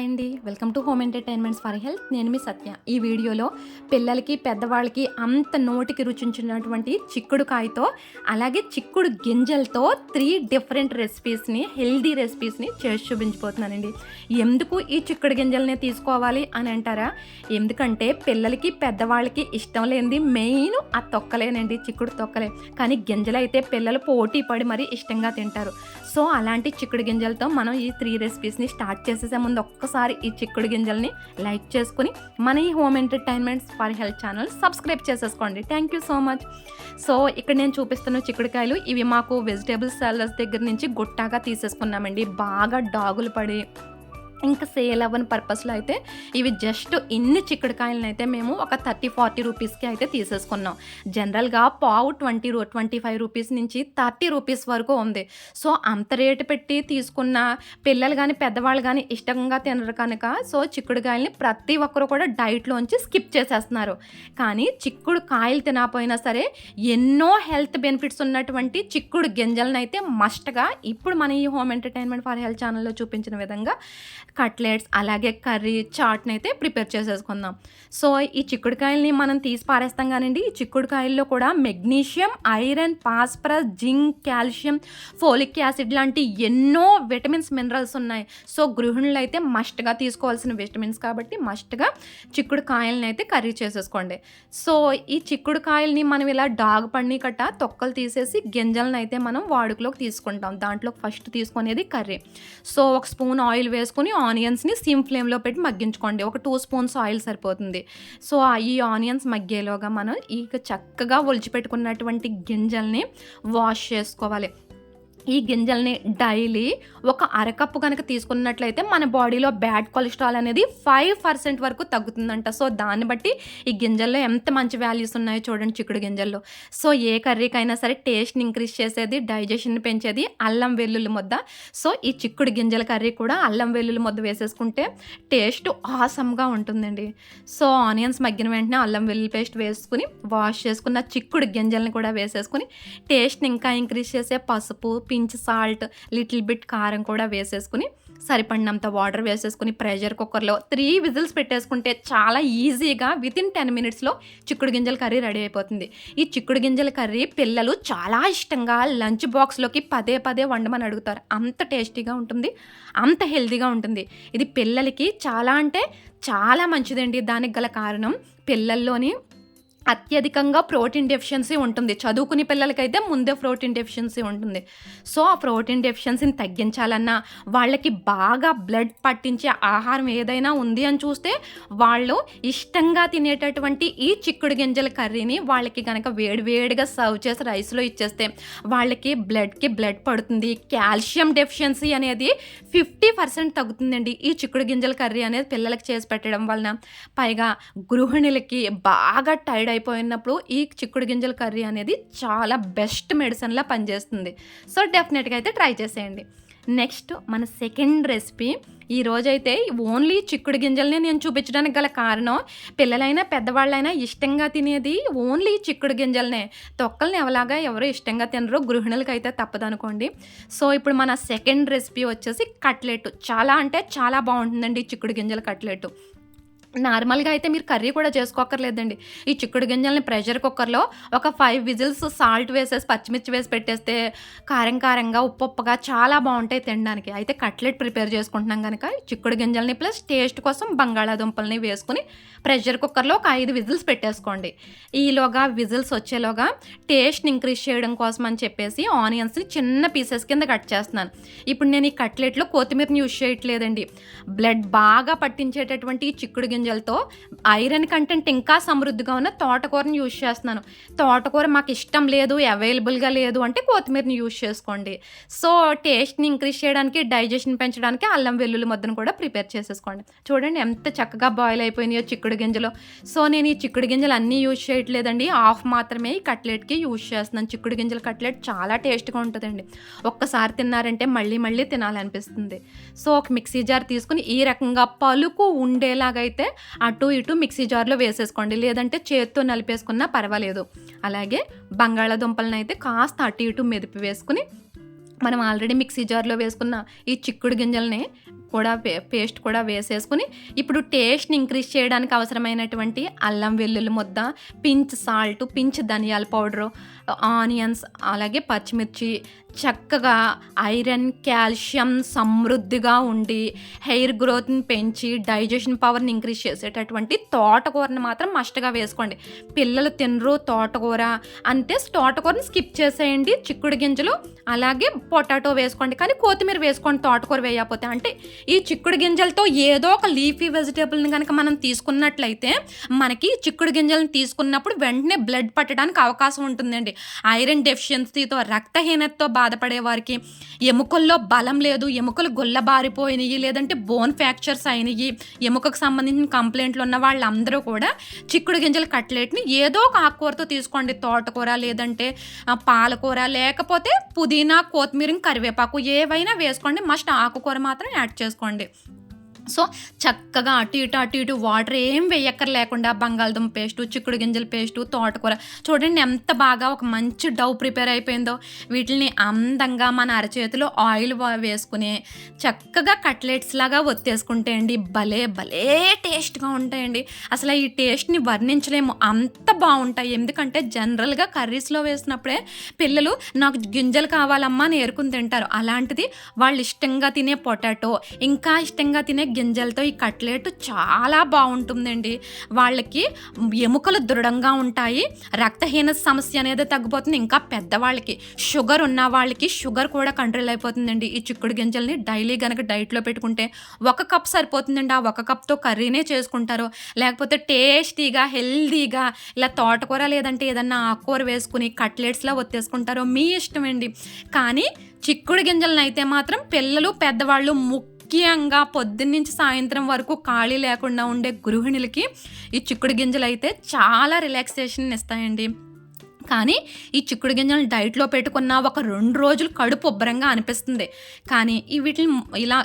అండి. Welcome to home entertainments for health. నేను మీ సత్య. ఈ వీడియోలో పిల్లలకి పెద్దవాళ్ళకి అంత నోటికి రుచించినటువంటి చిక్కుడు కాయతో అలాగే చిక్కుడు గింజలతో త్రీ డిఫరెంట్ రెసిపీస్ని హెల్దీ రెసిపీస్ని చేసి చూపించిపోతున్నానండి. ఎందుకు ఈ చిక్కుడు గింజలనే తీసుకోవాలి అని అంటారా? ఎందుకంటే పిల్లలకి పెద్దవాళ్ళకి ఇష్టం లేనిది మెయిన్ ఆ తొక్కలేనండి చిక్కుడు తొక్కలే. కానీ గింజలు అయితే పిల్లలు పోటీ పడి మరీ ఇష్టంగా తింటారు. సో అలాంటి చిక్కుడు గింజలతో మనం ఈ త్రీ రెసిపీస్ని స్టార్ట్ చేసేసే ముందు ఒక్కసారి ఈ చిక్కుడు గింజల్ని లైక్ చేసుకుని మన ఈ home entertainments for health channel subscribe చేసేసుకోండి. Thank you so much so ఇక్కడ నేను చూపిస్తున్న చిక్కుడుకాయలు ఇవి మాకు వెజిటేబుల్ సెల్లర్స్ దగ్గర నుంచి గుట్టాగా తీసేసుకున్నామండి. బాగా డాగులు పడి ఇంకా సేల్ అవ్వని పర్పస్లో అయితే ఇవి జస్ట్ ఇన్ని చిక్కుడుకాయలను అయితే మేము ఒక థర్టీ ఫార్టీ రూపీస్కి అయితే తీసేసుకున్నాం. జనరల్గా పావు ట్వంటీ ట్వంటీ ఫైవ్ రూపీస్ నుంచి థర్టీ రూపీస్ వరకు ఉంది. సో అంత రేటు పెట్టి తీసుకున్న పిల్లలు కానీ పెద్దవాళ్ళు కానీ ఇష్టంగా తినరు కనుక సో చిక్కుడుకాయల్ని ప్రతి ఒక్కరు కూడా డైట్లోంచి స్కిప్ చేసేస్తున్నారు. కానీ చిక్కుడు కాయలు తినకపోయినా సరే ఎన్నో హెల్త్ బెనిఫిట్స్ ఉన్నటువంటి చిక్కుడు గింజలను అయితే మస్ట్గా ఇప్పుడు మన ఈ హోమ్ ఎంటర్టైన్మెంట్ ఫర్ హెల్త్ ఛానల్లో చూపించిన విధంగా కట్లెట్స్ అలాగే కర్రీ చాట్ని అయితే ప్రిపేర్ చేసేసుకుందాం. సో ఈ చిక్కుడుకాయల్ని మనం తీసి పారేస్తాం కానివ్వండి ఈ చిక్కుడుకాయల్లో కూడా magnesium iron phosphorus zinc calcium folic acid లాంటి ఎన్నో విటమిన్స్ మినరల్స్ ఉన్నాయి. సో గృహిణులు అయితే మస్ట్గా తీసుకోవాల్సిన విటమిన్స్ కాబట్టి మస్ట్గా చిక్కుడుకాయల్ని అయితే కర్రీ చేసేసుకోండి. సో ఈ చిక్కుడు కాయల్ని మనం ఇలా డాగ్ పండి కట్ట తొక్కలు తీసేసి గింజలను అయితే మనం వాడుకలోకి తీసుకుంటాం. దాంట్లో ఫస్ట్ తీసుకునేది కర్రీ. సో ఒక స్పూన్ ఆయిల్ వేసుకుని ఆనియన్స్ని సిమ్ ఫ్లేమ్లో పెట్టి మగ్గించుకోండి. ఒక టూ స్పూన్స్ ఆయిల్ సరిపోతుంది. సో ఈ ఆనియన్స్ మగ్గేలోగా మనం ఈ చక్కగా ఒలిచిపెట్టుకున్నటువంటి గింజల్ని వాష్ చేసుకోవాలి. ఈ గింజల్ని డైలీ ఒక అరకప్పు కనుక తీసుకున్నట్లయితే మన బాడీలో బ్యాడ్ కొలెస్ట్రాల్ అనేది ఫైవ్ పర్సెంట్ వరకు తగ్గుతుందంట. సో దాన్ని బట్టి ఈ గింజల్లో ఎంత మంచి వాల్యూస్ ఉన్నాయో చూడండి చిక్కుడు గింజల్లో. సో ఏ కర్రీకైనా సరే టేస్ట్ని ఇంక్రీజ్ చేసేది డైజెషన్ పెంచేది అల్లం వెల్లుల్లి ముద్ద. సో ఈ చిక్కుడు గింజల కర్రీ కూడా అల్లం వెల్లుల్లి ముద్ద వేసేసుకుంటే టేస్ట్ ఆసమ్గా ఉంటుందండి. సో ఆనియన్స్ మగ్గిన వెంటనే అల్లం వెల్లుల్లి పేస్ట్ వేసుకుని వాష్ చేసుకున్న చిక్కుడు గింజల్ని కూడా వేసేసుకుని టేస్ట్ని ఇంకా ఇంక్రీజ్ చేసే పసుపు పించ్ సాల్ట్ లిటిల్ బిట్ కారం కూడా వేసేసుకుని సరిపడినంత వాటర్ వేసేసుకుని ప్రెషర్ కుక్కర్లో త్రీ విజిల్స్ పెట్టేసుకుంటే చాలా ఈజీగా విత్ ఇన్ టెన్ మినిట్స్లో చిక్కుడు గింజల కర్రీ రెడీ అయిపోతుంది. ఈ చిక్కుడు గింజల కర్రీ పిల్లలు చాలా ఇష్టంగా లంచ్ బాక్స్లోకి పదే పదే వండమని అడుగుతారు. అంత టేస్టీగా ఉంటుంది అంత హెల్తీగా ఉంటుంది. ఇది పిల్లలకి చాలా అంటే చాలా మంచిదండి. దానికి గల కారణం పిల్లల్లోని అత్యధికంగా ప్రోటీన్ డెఫిషియన్సీ ఉంటుంది. చదువుకునే పిల్లలకైతే ముందే ప్రోటీన్ డెఫిషియన్సీ ఉంటుంది. సో ఆ ప్రోటీన్ డెఫిషియన్సీని తగ్గించాలన్నా వాళ్ళకి బాగా బ్లడ్ పట్టించే ఆహారం ఏదైనా ఉంది అని చూస్తే వాళ్ళు ఇష్టంగా తినేటటువంటి ఈ చిక్కుడు గింజల కర్రీని వాళ్ళకి కనుక వేడివేడిగా సర్వ్ చేసి రైస్లో ఇచ్చేస్తే వాళ్ళకి బ్లడ్కి బ్లడ్ పడుతుంది. కాల్షియం డెఫిషియన్సీ అనేది ఫిఫ్టీ పర్సెంట్ తగ్గుతుందండి ఈ చిక్కుడు గింజల కర్రీ అనేది పిల్లలకి చేసి పెట్టడం వలన. పైగా గృహిణులకి బాగా టైర్డ్ అయిపోయినప్పుడు ఈ చిక్కుడు గింజల కర్రీ అనేది చాలా బెస్ట్ మెడిసిన్లా పనిచేస్తుంది. సో డెఫినెట్గా అయితే ట్రై చేసేయండి. నెక్స్ట్ మన సెకండ్ రెసిపీ. ఈ రోజైతే ఓన్లీ చిక్కుడు గింజల్ని నేను చూపించడానికి గల కారణం పిల్లలైనా పెద్దవాళ్ళైనా ఇష్టంగా తినేది ఓన్లీ చిక్కుడు గింజలనే. తొక్కల్ని ఎవలాగా ఎవరు ఇష్టంగా తినరు గృహిణులకి అయితే తప్పదనుకోండి. సో ఇప్పుడు మన సెకండ్ రెసిపీ వచ్చేసి కట్లెట్ చాలా అంటే చాలా బాగుంటుందండి ఈ చిక్కుడు గింజల కట్లెట్ నార్మల్గా అయితే మీరు కర్రీ కూడా చేసుకోకర్లేదండి ఈ చిక్కుడు గింజల్ని ప్రెషర్ కుక్కర్లో ఒక ఫైవ్ విజిల్స్ సాల్ట్ వేసేసి పచ్చిమిర్చి వేసి పెట్టేస్తే కారం కారంగా ఉప్పు ఉప్పుగా చాలా బాగుంటాయి తినడానికి. అయితే కట్లెట్ ప్రిపేర్ చేసుకుంటున్నాం కనుక చిక్కుడు గింజల్ని ప్లస్ టేస్ట్ కోసం బంగాళాదుంపల్ని వేసుకుని ప్రెషర్ కుక్కర్లో ఒక ఐదు విజిల్స్ పెట్టేసుకోండి. ఈలోగా విజిల్స్ వచ్చేలోగా టేస్ట్ని ఇంక్రీజ్ చేయడం కోసం అని చెప్పేసి ఆనియన్స్ని చిన్న పీసెస్ కింద కట్ చేస్తున్నాను. ఇప్పుడు నేను ఈ కట్లెట్లో కొత్తిమీరని యూజ్ చేయట్లేదండి. బ్లడ్ బాగా పట్టించేటటువంటి ఈ చిక్కుడు గింజలతో ఐరన్ కంటెంట్ ఇంకా సమృద్ధిగా ఉన్న తోటకూరని యూజ్ చేస్తున్నాను. తోటకూర మాకు ఇష్టం లేదు అవైలబుల్గా లేదు అంటే కొత్తిమీరని యూజ్ చేసుకోండి. సో టేస్ట్ని ఇంక్రీజ్ చేయడానికి డైజెషన్ పెంచడానికి అల్లం వెల్లుల్లి ముద్దను కూడా ప్రిపేర్ చేసేసుకోండి. చూడండి ఎంత చక్కగా బాయిల్ అయిపోయినాయో చిక్కుడు గింజలు. సో నేను ఈ చిక్కుడు గింజలు అన్నీ యూజ్ చేయట్లేదండి. హాఫ్ మాత్రమే ఈ కట్లెట్కి యూజ్ చేస్తున్నాను. చిక్కుడు గింజల కట్లెట్ చాలా టేస్ట్గా ఉంటుందండి. ఒక్కసారి తిన్నారంటే మళ్ళీ మళ్ళీ తినాలనిపిస్తుంది. సో ఒక మిక్సీ జార్ తీసుకుని ఈ రకంగా పలుకు ఉండేలాగైతే అటు ఇటు మిక్సీ జార్లో వేసేసుకోండి. లేదంటే చేతితో నలిపేసుకున్నా పర్వాలేదు. అలాగే బంగాళాదుంపలను అయితే కాస్త అటు ఇటు మెదిపి వేసుకుని మనం ఆల్రెడీ మిక్సీ జార్లో వేసుకున్న ఈ చిక్కుడు గింజల్ని కూడా పే- పేస్ట్ కూడా వేసేసుకుని ఇప్పుడు టేస్ట్ని ఇంక్రీజ్ చేయడానికి అవసరమైనటువంటి అల్లం వెల్లుల్లి ముద్ద పించ్ సాల్ట్ పించ్ ధనియాల పౌడరు ఆనియన్స్ అలాగే పచ్చిమిర్చి చక్కగా ఐరన్ కాల్షియం సమృద్ధిగా ఉండి హెయిర్ గ్రోత్ని పెంచి డైజెషన్ పవర్ని ఇంక్రీజ్ చేసేటటువంటి తోటకూరని మాత్రం మస్ట్గా వేసుకోండి. పిల్లలు తినరు తోటకూర అంటే తోటకూరని స్కిప్ చేసేయండి చిక్కుడు గింజలు అలాగే పొటాటో వేసుకోండి. కానీ కొత్తిమీర వేసుకోండి తోటకూర వేయకపోతే. అంటే ఈ చిక్కుడు గింజలతో ఏదో ఒక లీఫీ వెజిటేబుల్ని కనుక మనం తీసుకున్నట్లయితే మనకి చిక్కుడు గింజలను తీసుకున్నప్పుడు వెంటనే బ్లడ్ పట్టడానికి అవకాశం ఉంటుందండి. ఐరన్ డెఫిషియన్సీతో రక్తహీనతతో బాధపడే వారికి ఎముకల్లో బలం లేదు ఎముకలు గుల్లబారిపోయినాయి లేదంటే బోన్ ఫ్రాక్చర్స్ అయినాయి. ఎముకకు సంబంధించిన కంప్లైంట్లు ఉన్న వాళ్ళందరూ కూడా చిక్కుడు గింజల కట్లెట్ని ఏదో ఒక ఆకుకూరతో తీసుకోండి. తోటకూర లేదంటే పాలకూర లేకపోతే పుదీనా కొత్తిమీర కరివేపాకు ఏవైనా వేసుకోండి. మస్ట్ ఆకుకూర మాత్రం యాడ్ చేసుకోండి. సో చక్కగా అటు ఇటు అటు ఇటు వాటర్ ఏం వేయక్కర్ లేకుండా బంగాళదుంప పేస్టు చిక్కుడు గింజల పేస్టు తోటకూర. చూడండి ఎంత బాగా ఒక మంచి డౌ ప్రిపేర్ అయిపోయిందో. వీటిని అందంగా మన అరచేతిలో ఆయిల్ వేసుకుని చక్కగా కట్లెట్స్ లాగా ఒత్తేసుకుంటే అండి భలే భలే టేస్ట్గా ఉంటాయండి. అసలు ఈ టేస్ట్ని వర్ణించలేము. అంత బాగుంటాయి. ఎందుకంటే జనరల్గా కర్రీస్లో వేసినప్పుడే పిల్లలు నాకు గింజలు కావాలమ్మా అని ఏరుకుని తింటారు. అలాంటిది వాళ్ళు ఇష్టంగా తినే పొటాటో ఇంకా ఇష్టంగా తినే గింజలతో ఈ కట్లెట్ చాలా బాగుంటుందండి. వాళ్ళకి ఎముకలు దృఢంగా ఉంటాయి. రక్తహీనత సమస్య అనేది తగ్గిపోతుంది. ఇంకా పెద్దవాళ్ళకి షుగర్ ఉన్న వాళ్ళకి షుగర్ కూడా కంట్రోల్ అయిపోతుందండి. ఈ చిక్కుడు గింజల్ని డైలీ కనుక డైట్లో పెట్టుకుంటే ఒక కప్ సరిపోతుందండి. ఆ ఒక కప్తో కర్రీనే చేసుకుంటారు. లేకపోతే టేస్టీగా హెల్దీగా ఇలా తోటకూర లేదంటే ఏదన్నా ఆకుకూర వేసుకుని కట్లెట్స్లా ఒత్తేసుకుంటారో మీ ఇష్టమండి. కానీ చిక్కుడు గింజలను అయితే మాత్రం పిల్లలు పెద్దవాళ్ళు ముఖ్యంగా పొద్దున్నుంచి సాయంత్రం వరకు ఖాళీ లేకుండా ఉండే గృహిణులకి ఈ చిక్కుడు గింజలు అయితే చాలా రిలాక్సేషన్ ఇస్తాయండి. కానీ ఈ చిక్కుడు గింజలను డైట్లో పెట్టుకున్న ఒక రెండు రోజులు కడుపు ఉబ్బరంగా అనిపిస్తుంది. కానీ ఈ వీటిని ఇలా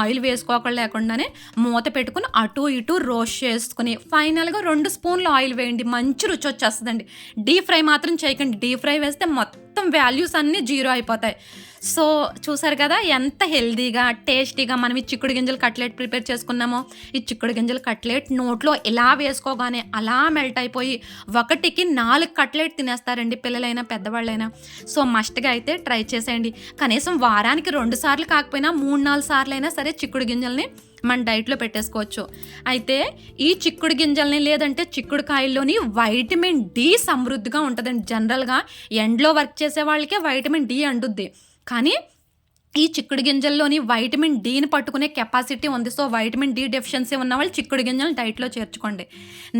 ఆయిల్ వేసుకోక లేకుండానే మూత పెట్టుకుని అటు ఇటు రోస్ట్ చేసుకుని ఫైనల్గా రెండు స్పూన్లు ఆయిల్ వేయండి. మంచి రుచి వచ్చేస్తుందండి. డీప్ ఫ్రై మాత్రం చేయకండి. డీప్ ఫ్రై వేస్తే మొత్తం వాల్యూస్ అన్నీ జీరో అయిపోతాయి. సో చూసారు కదా ఎంత హెల్దీగా టేస్టీగా మనం ఈ చిక్కుడు గింజలు కట్లెట్ ప్రిపేర్ చేసుకున్నామో. ఈ చిక్కుడు గింజలు కట్లెట్ నోట్లో ఎలా వేసుకోగానే అలా మెల్ట్ అయిపోయి ఒకటికి నాలుగు కట్లెట్ తినేస్తారండి పిల్లలైనా పెద్దవాళ్ళైనా. సో మస్ట్గా అయితే ట్రై చేసేయండి. కనీసం వారానికి రెండు సార్లు కాకపోయినా మూడు నాలుగు సార్లు అయినా సరే చిక్కుడు గింజల్ని మన డైట్లో పెట్టేసుకోవచ్చు. అయితే ఈ చిక్కుడు గింజల్ని లేదంటే చిక్కుడు కాయల్లోని వైటమిన్ డి సమృద్ధిగా ఉంటుందండి. జనరల్గా ఎండ్లో వర్క్ చేసే వాళ్ళకే వైటమిన్ డి అండుద్ది కానీ ఈ చిక్కుడు గింజల్లోని వైటమిన్ డీని పట్టుకునే కెపాసిటీ ఉంది. సో వైటమిన్ డి డెఫిషియన్సీ ఉన్న వాళ్ళు చిక్కుడు గింజలు డైట్లో చేర్చుకోండి.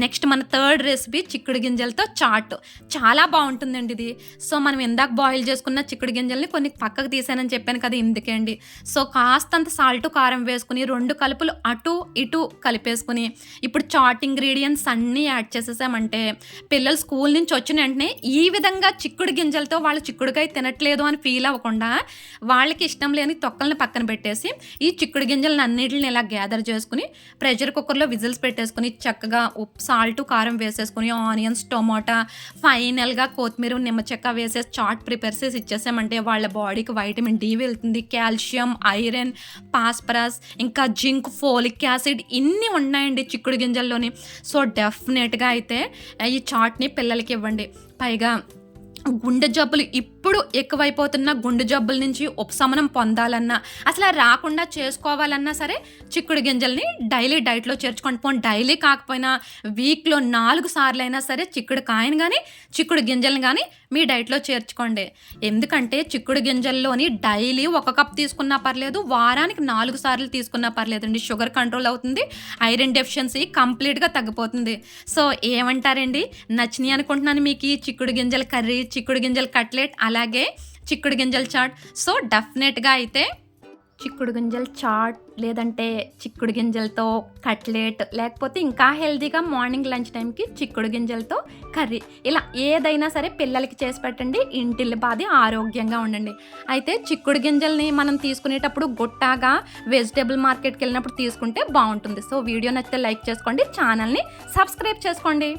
నెక్స్ట్ మన థర్డ్ రెసిపీ చిక్కుడు గింజలతో చాట్. చాలా బాగుంటుందండి ఇది. సో మనం ఇందాక బాయిల్ చేసుకున్న చిక్కుడు గింజల్ని కొన్ని పక్కకు తీసానని చెప్పాను కదా ఇందుకే అండి. సో కాస్తంత సాల్ట్ కారం వేసుకుని రెండు కలుపులు అటు ఇటు కలిపేసుకుని ఇప్పుడు చాట్ ఇంగ్రీడియంట్స్ అన్నీ యాడ్ చేసేసామంటే పిల్లలు స్కూల్ నుంచి వచ్చిన వెంటనే ఈ విధంగా చిక్కుడు గింజలతో వాళ్ళు చిక్కుడుకాయ తినట్లేదు అని ఫీల్ అవ్వకుండా వాళ్ళకి ఇష్టం లేని తొక్కల్ని పక్కన పెట్టేసి ఈ చిక్కుడు గింజలను అన్నిటిని ఇలా గ్యాదర్ చేసుకుని ప్రెషర్ కుక్కర్లో విజిల్స్ పెట్టేసుకుని చక్కగా ఉప్పు సాల్ట్ కారం వేసేసుకుని ఆనియన్స్ టొమాటా ఫైనల్గా కొత్తిమీర నిమ్మ చెక్క వేసేసి చాట్ ప్రిపేర్ చేసి ఇచ్చేసామంటే వాళ్ళ బాడీకి వైటమిన్ డి వెళ్తుంది. కాల్షియం ఐరన్ పాస్పరస్ ఇంకా జింక్ ఫోలిక్ యాసిడ్ ఇన్ని ఉన్నాయండి చిక్కుడు గింజల్లోని. సో డెఫినెట్గా అయితే ఈ చాట్ని పిల్లలకి ఇవ్వండి. పైగా గుండె జబ్బులు ఇప్పుడు ఎక్కువైపోతున్న గుండు జబ్బుల నుంచి ఉపశమనం పొందాలన్నా అసలు రాకుండా చేసుకోవాలన్నా సరే చిక్కుడు గింజల్ని డైలీ డైట్లో చేర్చుకొని పోను. డైలీ కాకపోయినా వీక్లో నాలుగు సార్లు అయినా సరే చిక్కుడు కాయను కానీ చిక్కుడు గింజలను కానీ మీ డైట్లో చేర్చుకోండి. ఎందుకంటే చిక్కుడు గింజల్లోని డైలీ ఒక కప్ తీసుకున్నా పర్లేదు వారానికి నాలుగు సార్లు తీసుకున్నా పర్లేదండి. షుగర్ కంట్రోల్ అవుతుంది ఐరన్ డెఫిషియన్సీ కంప్లీట్గా తగ్గిపోతుంది. సో ఏమంటారండి? నచ్చినాయి అనుకుంటున్నాను మీకు ఈ చిక్కుడు గింజల కర్రీ చిక్కుడు గింజల కట్లెట్ అలాగే చిక్కుడు గింజల చాట్. సో డెఫినెట్గా అయితే చిక్కుడు గింజల చాట్ లేదంటే చిక్కుడు గింజలతో కట్లెట్ లేకపోతే ఇంకా హెల్దీగా మార్నింగ్ లంచ్ టైంకి చిక్కుడు గింజలతో కర్రీ. ఇలా ఏదైనా సరే పిల్లలకి చేసి పెట్టండి ఇంటిల్లి బాది ఆరోగ్యంగా ఉండండి. అయితే చిక్కుడు గింజల్ని మనం తీసుకునేటప్పుడు గుట్టాగా వెజిటేబుల్ మార్కెట్కి వెళ్ళినప్పుడు తీసుకుంటే బాగుంటుంది. సో వీడియో నచ్చితే లైక్ చేసుకోండి ఛానల్ని సబ్స్క్రైబ్ చేసుకోండి.